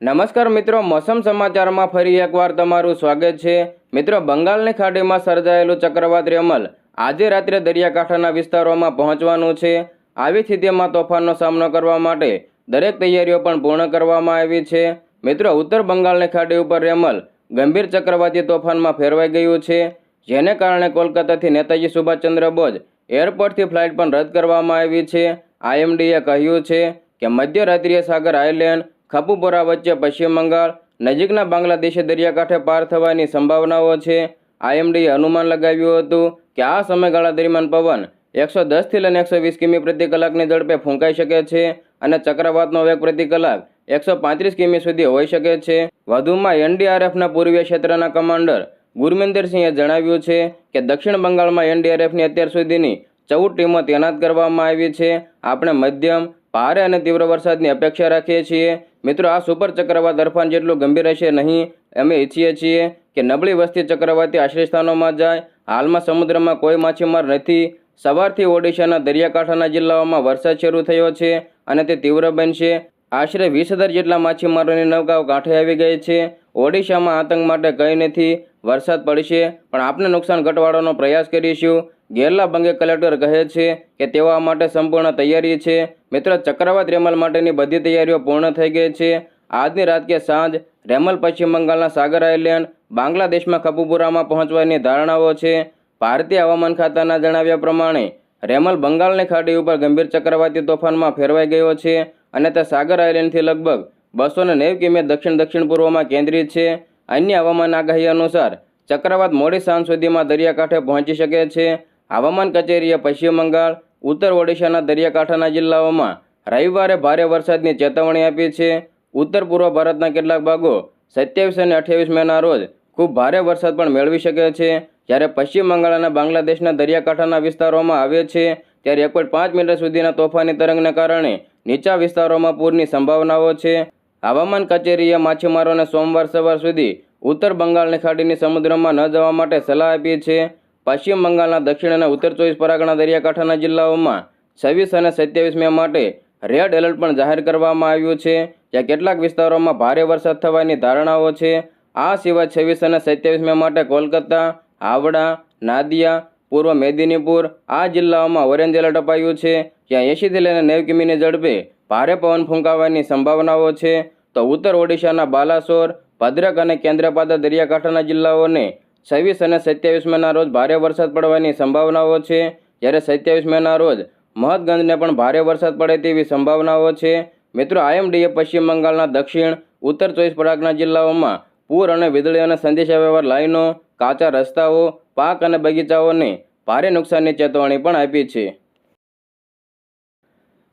નમસ્કાર મિત્રો, મોસમ સમાચારમાં ફરી એકવાર તમારું સ્વાગત છે. મિત્રો, બંગાળની ખાડીમાં સર્જાયેલું ચક્રવાત રેમલ આજે રાત્રે દરિયાકાંઠાના વિસ્તારોમાં પહોંચવાનું છે. આવી સ્થિતિમાં તોફાનનો સામનો કરવા માટે દરેક તૈયારીઓ પણ પૂર્ણ કરવામાં આવી છે. મિત્રો, ઉત્તર બંગાળની ખાડી ઉપર રેમલ ગંભીર ચક્રવાતી તોફાનમાં ફેરવાઈ ગયું છે. જેને કારણે કોલકાતાથી નેતાજી સુભાષચંદ્ર બોઝ એરપોર્ટથી ફ્લાઇટ પણ રદ કરવામાં આવી છે. આઈએમડીએ કહ્યું છે કે મધ્યરાત્રિય સાગર આઇલેન્ડ ખપુપોરા વચ્ચે પશ્ચિમ બંગાળ, નજીકના બાંગ્લાદેશી દરિયાકાંઠે પાર થવાની સંભાવનાઓ છે. આઈએમડીએ અનુમાન લગાવ્યું હતું કે આ સમયગાળા દરમિયાન પવન એકસો દસથી લઈને એકસો વીસ કિમી પ્રતિ કલાકની ઝડપે ફૂંકાઈ શકે છે અને ચક્રવાતનો વેગ પ્રતિ કલાક એકસો પાંત્રીસ કિમી સુધી હોઈ શકે છે. વધુમાં એનડીઆરએફના પૂર્વીય ક્ષેત્રના કમાન્ડર ગુરમિંદરસિંહે જણાવ્યું છે કે દક્ષિણ બંગાળમાં એનડીઆરએફની અત્યાર સુધીની ચૌદ ટીમો તૈનાત કરવામાં આવી છે. આપણે મધ્યમ ભારે અને તીવ્ર વરસાદની અપેક્ષા રાખીએ છીએ. મિત્રો, આ સુપર ચક્રવાત અરફાન જેટલું ગંભીર હશે નહીં. અમે ઈચ્છીએ છીએ કે નબળી વસ્તી ચક્રવાતી આશ્રયસ્થાનોમાં જાય. હાલમાં સમુદ્રમાં કોઈ માછીમાર નથી. સવારથી ઓડિશાના દરિયાકાંઠાના જિલ્લાઓમાં વરસાદ શરૂ થયો છે અને તે તીવ્ર બનશે. આશરે વીસ હજાર જેટલા માછીમારોની નૌકાઓ કાંઠે આવી ગઈ છે. ઓડિશામાં આતંક માટે કંઈ નથી. વરસાદ પડશે, પણ આપણે નુકસાન ઘટાડવાનો પ્રયાસ કરીશું. ગેરલા બંગે કલેક્ટર કહે છે કે આ માટે સંપૂર્ણ તૈયારી છે. મિત્રો, ચક્રવાત રેમલ માટેની બધી તૈયારીઓ પૂર્ણ થઈ ગઈ છે. આજની રાત કે સાંજ રેમલ પશ્ચિમ બંગાળના સાગર આઇલેન્ડ, બાંગ્લાદેશમાં ખપુપુરામાં પહોંચવાની ધારણાઓ છે. ભારતીય હવામાન ખાતાના જણાવ્યા પ્રમાણે, રેમલ બંગાળની ખાડી ઉપર ગંભીર ચક્રવાતી તોફાનમાં ફેરવાઈ ગયો છે અને તે સાગર આઇલેન્ડથી લગભગ બસો ને નેવ કિમી દક્ષિણ દક્ષિણ પૂર્વમાં કેન્દ્રિત છે. અન્ય હવામાન આગાહી અનુસાર, ચક્રવાત મોડી સાંજ સુધીમાં દરિયાકાંઠે પહોંચી શકે છે. હવામાન કચેરીએ પશ્ચિમ બંગાળ ઉત્તર ઓડિશાના દરિયાકાંઠાના જિલ્લાઓમાં રવિવારે ભારે વરસાદની ચેતવણી આપી છે. ઉત્તર પૂર્વ ભારતના કેટલાક ભાગો સત્યાવીસ અને અઠ્યાવીસ મેના રોજ ખૂબ ભારે વરસાદ પણ મેળવી શકે છે. જ્યારે પશ્ચિમ બંગાળ અને બાંગ્લાદેશના દરિયાકાંઠાના વિસ્તારોમાં આવે છે, ત્યારે એક પાંચ મીટર સુધીના તોફાની તરંગને કારણે નીચા વિસ્તારોમાં પૂરની સંભાવનાઓ છે. હવામાન કચેરીએ માછીમારોને સોમવાર સવાર સુધી ઉત્તર બંગાળની ખાડીની સમુદ્રમાં ન જવા માટે સલાહ આપી છે. પશ્ચિમ બંગાળના દક્ષિણ અને ઉત્તર ચોવીસ પરાગણા દરિયાકાંઠાના જિલ્લાઓમાં છવ્વીસ અને સત્યાવીસ મે માટે રેડ એલર્ટ પણ જાહેર કરવામાં આવ્યું છે. જ્યાં કેટલાક વિસ્તારોમાં ભારે વરસાદ થવાની ધારણાઓ છે. આ સિવાય છવ્વીસ અને સત્યાવીસ મે માટે કોલકાતા, હાવડા, નાદિયા, પૂર્વ મેદિનીપુર આ જિલ્લાઓમાં ઓરેન્જ એલર્ટ અપાયું છે. જ્યાં એંશીથી લઈને નેવ કિમીની ઝડપે ભારે પવન ફૂંકાવાની સંભાવનાઓ છે. તો ઉત્તર ઓડિશાના બાલાસોર, ભદ્રક અને કેન્દ્રપાદા દરિયાકાંઠાના જિલ્લાઓને છવ્વીસ અને સત્યાવીસ મેના રોજ ભારે વરસાદ પડવાની સંભાવનાઓ છે. જ્યારે સત્યાવીસ મેના રોજ મહદગંજને પણ ભારે વરસાદ પડે તેવી સંભાવનાઓ છે. મિત્રો, આઈએમડીએ પશ્ચિમ બંગાળના દક્ષિણ, ઉત્તર ચોવીસ પરાગના જિલ્લાઓમાં પૂર અને વીજળી અને સંદેશાવ્યવહાર લાઇનો કાચા રસ્તાઓ, પાક અને બગીચાઓને ભારે નુકસાનની ચેતવણી પણ આપી છે.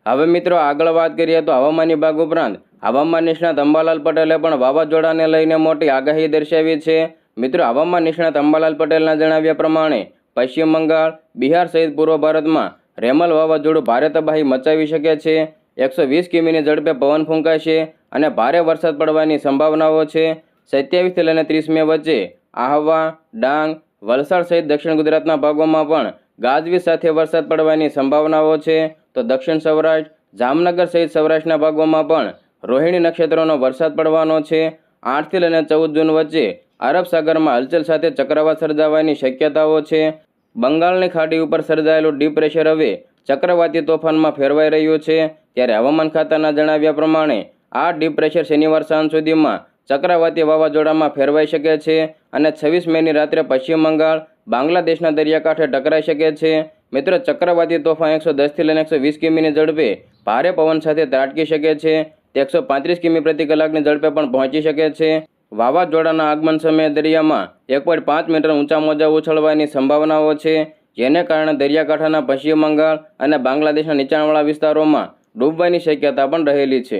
હવે મિત્રો, આગળ વાત કરીએ તો હવામાન વિભાગ ઉપરાંત હવામાન નિષ્ણાત અંબાલાલ પટેલે પણ વાવાઝોડાને લઈને મોટી આગાહી દર્શાવી છે. મિત્રો, હવામાન નિષ્ણાત અંબાલાલ પટેલના જણાવ્યા પ્રમાણે, પશ્ચિમ બંગાળ, બિહાર સહિત પૂર્વ ભારતમાં રેમલ વાવાઝોડું ભારે તબાહી મચાવી શકે છે. એકસો વીસ કિમીની ઝડપે પવન ફૂંકાશે અને ભારે વરસાદ પડવાની સંભાવનાઓ છે. સત્યાવીસથી લઈને ત્રીસ મે વચ્ચે આહવા, ડાંગ, વલસાડ સહિત દક્ષિણ ગુજરાતના ભાગોમાં પણ ગાજવીજ સાથે વરસાદ પડવાની સંભાવનાઓ છે. તો દક્ષિણ સૌરાષ્ટ્ર, જામનગર સહિત સૌરાષ્ટ્રના ભાગોમાં પણ રોહિણી નક્ષત્રનો વરસાદ પડવાનો છે. આઠથી લઈને ચૌદ જૂન વચ્ચે અરબ સાગરમાં હલચલ સાથે ચક્રવાત સર્જાવાની શક્યતાઓ છે. બંગાળની ખાડી ઉપર સર્જાયેલું ડીપ પ્રેશર હવે ચક્રવાતી તોફાનમાં ફેરવાઈ રહ્યું છે. ત્યારે હવામાન ખાતાના જણાવ્યા પ્રમાણે, આ ડીપ પ્રેશર શનિવાર સાંજ સુધીમાં ચક્રવાતી વાવાઝોડામાં ફેરવાઈ શકે છે અને છવ્વીસ મેની રાત્રે પશ્ચિમ બંગાળ, બાંગ્લાદેશના દરિયાકાંઠે ટકરાઈ શકે છે. મિત્રો, ચક્રવાતી તોફાન એકસો દસથી લઈને એકસો વીસ કિમીની ઝડપે ભારે પવન સાથે ત્રાટકી શકે છે. તે એકસો પાંત્રીસ કિમી પ્રતિ કલાકની ઝડપે પણ પહોંચી શકે છે. વાવાઝોડાના આગમન સમયે દરિયામાં એક પોઈન્ટ પાંચ મીટર ઊંચા મોજા ઉછળવાની સંભાવનાઓ છે, જેને કારણે દરિયાકાંઠાના પશ્ચિમ બંગાળ અને બાંગ્લાદેશના નીચાણવાળા વિસ્તારોમાં ડૂબવાની શક્યતા પણ રહેલી છે.